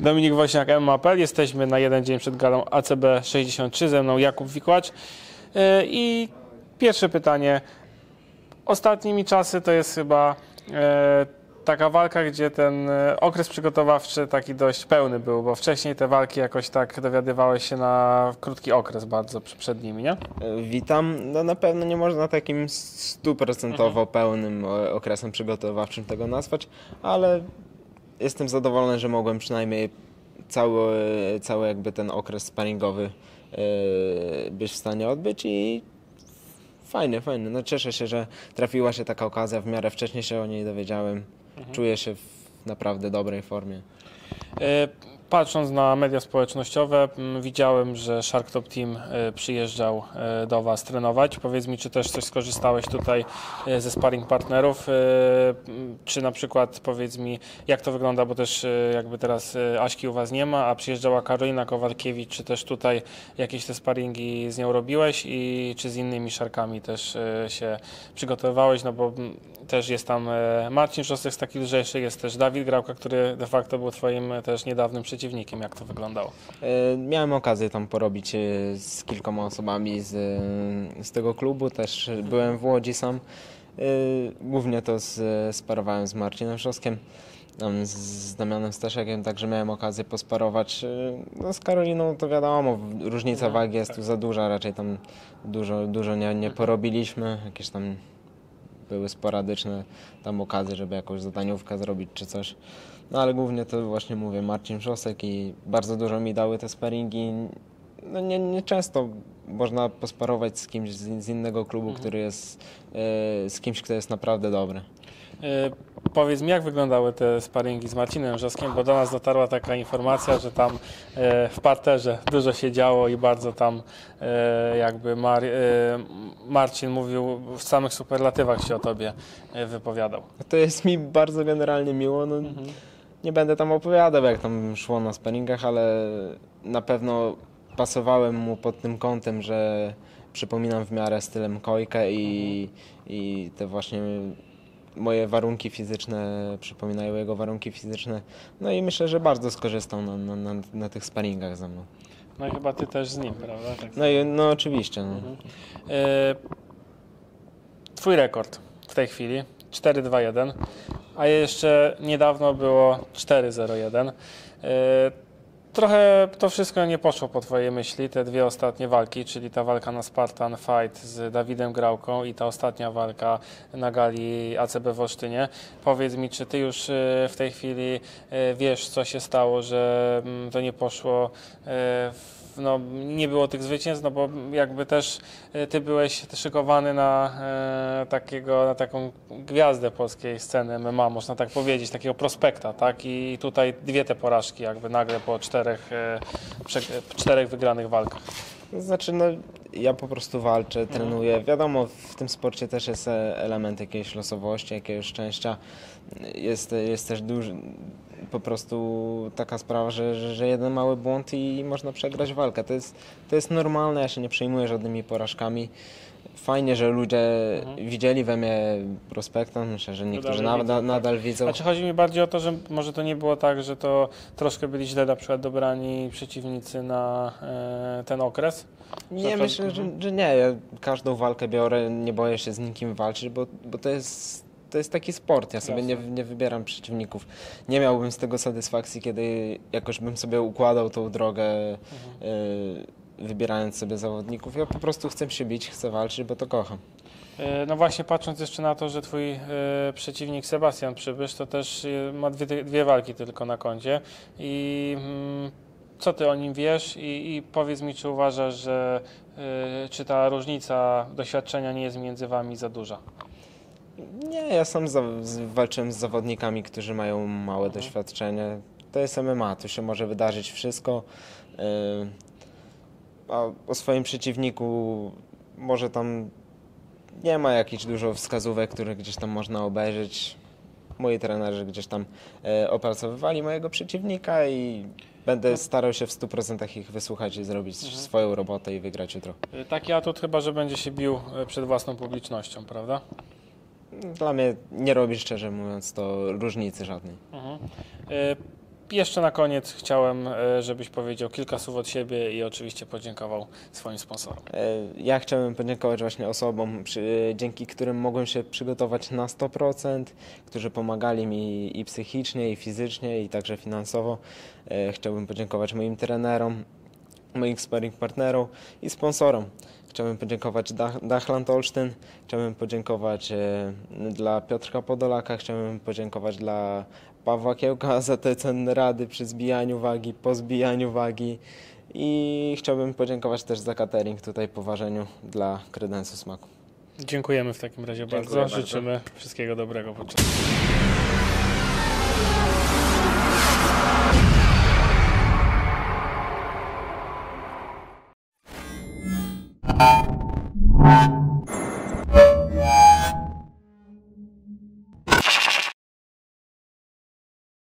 Dominik Woźniak, MAPL. Jesteśmy na jeden dzień przed galą ACB 63. Ze mną Jakub Wikłacz. Yy, I pierwsze pytanie. Ostatnimi czasy to jest chyba e, taka walka, gdzie ten e, okres przygotowawczy taki dość pełny był, bo wcześniej te walki jakoś tak dowiadywałeś się na krótki okres bardzo przed nimi, nie? E, Witam. No na pewno nie można takim stuprocentowo pełnym e, okresem przygotowawczym tego nazwać, ale jestem zadowolony, że mogłem przynajmniej cały, cały jakby ten okres sparingowy być w stanie odbyć i fajnie, fajnie. No cieszę się, że trafiła się taka okazja, w miarę wcześniej się o niej dowiedziałem. Czuję się w naprawdę dobrej formie. E, Patrząc na media społecznościowe, m, widziałem, że Shark Top Team e, przyjeżdżał e, do Was trenować. Powiedz mi, czy też coś skorzystałeś tutaj e, ze sparring partnerów, e, m, czy na przykład powiedz mi, jak to wygląda, bo też jakby teraz Aśki u Was nie ma, a przyjeżdżała Karolina Kowalkiewicz, czy też tutaj jakieś te sparingi z nią robiłeś i czy z innymi szarkami też się przygotowywałeś, no bo m, też jest tam Marcin Szostek z takich lżejszych, jest też Dawid Grałka, który de facto był Twoim też niedawnym przeciwnikiem. Jak to wyglądało? E, Miałem okazję tam porobić e, z kilkoma osobami z, z tego klubu, też byłem w Łodzi sam. E, Głównie to z, sparowałem z Marcinem Szoskiem, tam z, z Damianem Staszekiem, także miałem okazję posparować. E, No z Karoliną to wiadomo, różnica No, wagi jest tak. tu za duża, raczej tam dużo, dużo nie, nie porobiliśmy, jakieś tam były sporadyczne tam okazje, żeby jakąś zadaniówkę zrobić czy coś. No ale głównie to właśnie mówię, Marcin Szosek i bardzo dużo mi dały te sparingi. No nie, nie często można posparować z kimś z, z innego klubu, który jest e, z kimś, kto jest naprawdę dobry. E, Powiedz mi, jak wyglądały te sparingi z Marcinem Wrzoskiem, bo do nas dotarła taka informacja, że tam e, w parterze dużo się działo i bardzo tam jakby Mar, Marcin mówił w samych superlatywach się o tobie wypowiadał. To jest mi bardzo generalnie miło. No, Nie będę tam opowiadał, jak tam szło na sparingach, ale na pewno pasowałem mu pod tym kątem, że przypominam w miarę stylem Kojkę i, i te właśnie moje warunki fizyczne przypominają jego warunki fizyczne. No i myślę, że bardzo skorzystał na, na, na, na tych sparingach ze mną. No i chyba ty też z nim, prawda? Tak. No i no oczywiście. No. E, Twój rekord w tej chwili 4-2-1, a jeszcze niedawno było 4-0-1. E, Trochę to wszystko nie poszło po Twojej myśli, te dwie ostatnie walki, czyli ta walka na Spartan Fight z Dawidem Grałką i ta ostatnia walka na gali ACB w Olsztynie. Powiedz mi, czy Ty już e, w tej chwili e, wiesz, co się stało, że mm, to nie poszło e, w no, nie było tych zwycięstw, no bo jakby też e, ty byłeś szykowany na e, takiego, na taką gwiazdę polskiej sceny MMA, można tak powiedzieć, takiego prospekta, tak? I tutaj dwie te porażki jakby nagle po czterech, e, prze, czterech wygranych walkach. Znaczy, no, ja po prostu walczę, trenuję. Wiadomo, w tym sporcie też jest e, element jakiejś losowości, jakiegoś szczęścia. Jest, jest też duży, po prostu taka sprawa, że, że, jeden mały błąd i można przegrać walkę. To jest, to jest normalne, ja się nie przejmuję żadnymi porażkami. Fajnie, że ludzie widzieli we mnie prospekta. Myślę, że niektórzy dalej na, widzą, tak. nadal widzą. Znaczy chodzi mi bardziej o to, że może to nie było tak, że to troszkę byli źle na przykład dobrani przeciwnicy na e, ten okres? Nie, myślę, że, że nie. Ja każdą walkę biorę, nie boję się z nikim walczyć, bo, bo to jest. To jest taki sport, ja sobie nie, nie wybieram przeciwników. Nie miałbym z tego satysfakcji, kiedy jakoś bym sobie układał tą drogę, y, wybierając sobie zawodników. Ja po prostu chcę się bić, chcę walczyć, bo to kocham. E, No właśnie, patrząc jeszcze na to, że twój e, przeciwnik Sebastian Przybysz, to też e, ma dwie, dwie walki tylko na koncie. I mm, co ty o nim wiesz? I, i powiedz mi, czy uważasz, że czy ta różnica doświadczenia nie jest między wami za duża? Nie, ja sam za, z, walczyłem z zawodnikami, którzy mają małe doświadczenie. To jest MMA, tu się może wydarzyć wszystko. A o swoim przeciwniku może tam nie ma jakichś dużo wskazówek, które gdzieś tam można obejrzeć. moi trenerzy gdzieś tam e, opracowywali mojego przeciwnika i będę starał się w 100% ich wysłuchać i zrobić swoją robotę i wygrać jutro. Y, Taki atut chyba, że będzie się bił y, przed własną publicznością, prawda? Dla mnie nie robi szczerze mówiąc to różnicy żadnej. Mhm. Y, Jeszcze na koniec chciałem, y, żebyś powiedział kilka słów od siebie i oczywiście podziękował swoim sponsorom. E, Ja chciałem podziękować właśnie osobom, dzięki którym mogłem się przygotować na 100%, którzy pomagali mi i psychicznie, i fizycznie, i także finansowo. E, Chciałbym podziękować moim trenerom, moim sparring partnerom i sponsorom. Chciałbym podziękować Dach- Dachland Olsztyn, chciałbym podziękować e, dla Piotrka Podolaka, chciałbym podziękować dla Pawła Kiełka za te cenne rady przy zbijaniu wagi, po zbijaniu wagi. I chciałbym podziękować też za catering tutaj po ważeniu dla kredensu smaku. Dziękujemy w takim razie Dziękuję bardzo. bardzo. Życzymy wszystkiego dobrego podczas.